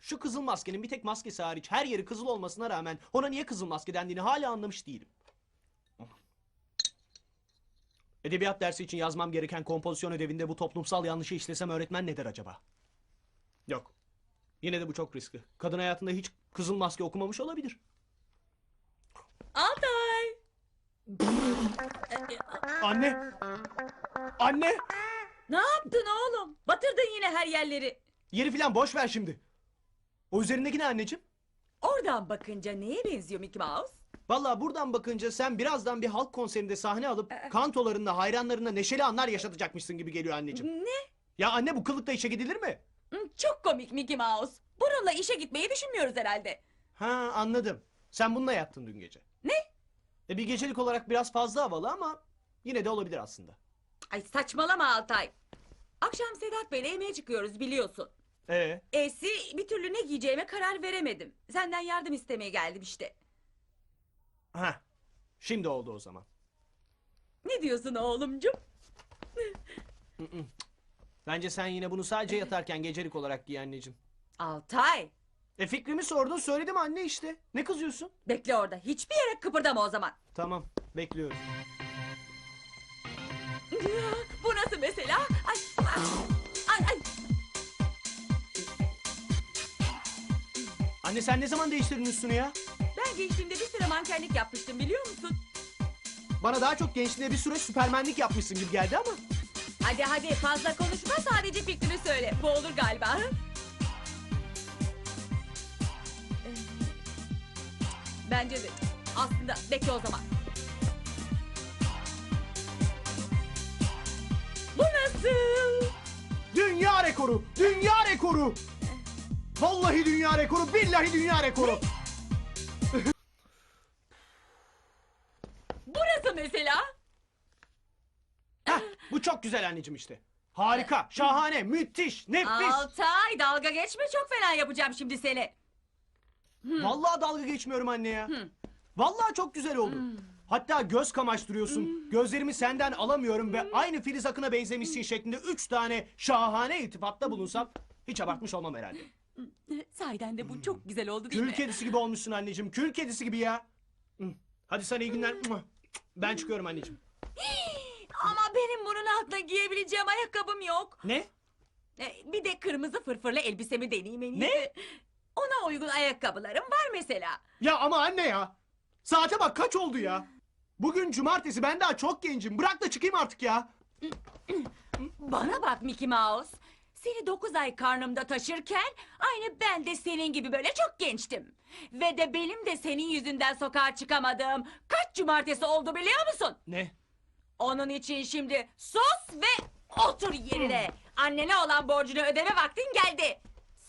Şu kızıl maskenin bir tek maskesi hariç her yeri kızıl olmasına rağmen ona niye kızıl maske dendiğini hala anlamış değilim. Edebiyat dersi için yazmam gereken kompozisyon ödevinde bu toplumsal yanlışı işlesem öğretmen ne der acaba? Yok. Yine de bu çok riskli. Kadın hayatında hiç kızıl maske okumamış olabilir. Altay! Anne! Anne! Ne yaptın oğlum? Batırdın yine her yerleri. Yeri filan boş ver şimdi. O üzerindeki ne anneciğim? Oradan bakınca neye benziyor Mickey Mouse? Vallahi buradan bakınca sen birazdan bir halk konserinde sahne alıp kantolarında hayranlarına neşeli anlar yaşatacakmışsın gibi geliyor anneciğim. Ne? Ya anne bu kılıkta işe gidilir mi? Çok komik Mickey Mouse. Bununla işe gitmeyi düşünmüyoruz herhalde. Ha anladım. Sen bununla yattın dün gece. Ne? E bir gecelik olarak biraz fazla havalı ama yine de olabilir aslında. Ay saçmalama Altay. Akşam Sedat Bey'le yemeğe çıkıyoruz biliyorsun. Ee, Esi bir türlü ne giyeceğime karar veremedim. Senden yardım istemeye geldim işte. ha. Şimdi oldu o zaman. Ne diyorsun oğlumcum? Bence sen yine bunu sadece yatarken gecelik olarak giy anneciğim. Altay! E fikrimi sordun söyledim anne işte. Ne kızıyorsun? Bekle orada. Hiçbir yere kıpırdama o zaman. Tamam bekliyorum. Anne sen ne zaman değiştirdin üstünü ya? Ben gençliğimde bir süre mankenlik yapmıştım biliyor musun? Bana daha çok gençliğinde bir süre süpermenlik yapmışsın gibi geldi ama. Hadi hadi fazla konuşma sadece fikrini söyle. Bu olur galiba. hı? Ee, Bence de. Aslında bekle o zaman. Bu nasıl? Dünya rekoru! Dünya rekoru! Vallahi dünya rekoru, billahi dünya rekoru. Bu nasıl mesela? Heh, bu çok güzel anneciğim işte. Harika, şahane, müthiş, nefis. Altay dalga geçme çok fena yapacağım şimdi seni. Vallahi dalga geçmiyorum anne ya. Vallahi çok güzel oldu. Hatta göz kamaştırıyorsun. Gözlerimi senden alamıyorum ve aynı Filiz Akın'a benzemişsin şeklinde üç tane şahane iltifatta bulunsam hiç abartmış olmam herhalde. Sahiden de bu çok güzel oldu değil Kül mi? kedisi gibi olmuşsun anneciğim. Kül kedisi gibi ya. Hı. Hadi sana iyi günler. Ben çıkıyorum anneciğim. Ama benim bunun altına giyebileceğim ayakkabım yok. Ne? E, Bir de kırmızı fırfırlı elbisemi deneyeyim en iyisi. Ne? Ona uygun ayakkabılarım var mesela. Ya ama anne ya. Saate bak kaç oldu ya. Bugün cumartesi ben daha çok gencim. Bırak da çıkayım artık ya. Bana bak Mickey Mouse. Seni dokuz ay karnımda taşırken aynı ben de senin gibi böyle çok gençtim. Ve de benim de senin yüzünden sokağa çıkamadığım kaç cumartesi oldu biliyor musun? Ne? Onun için şimdi sus ve otur yerine. Annene olan borcunu ödeme vaktin geldi.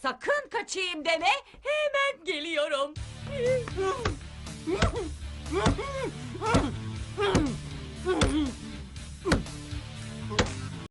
Sakın kaçayım deme hemen geliyorum.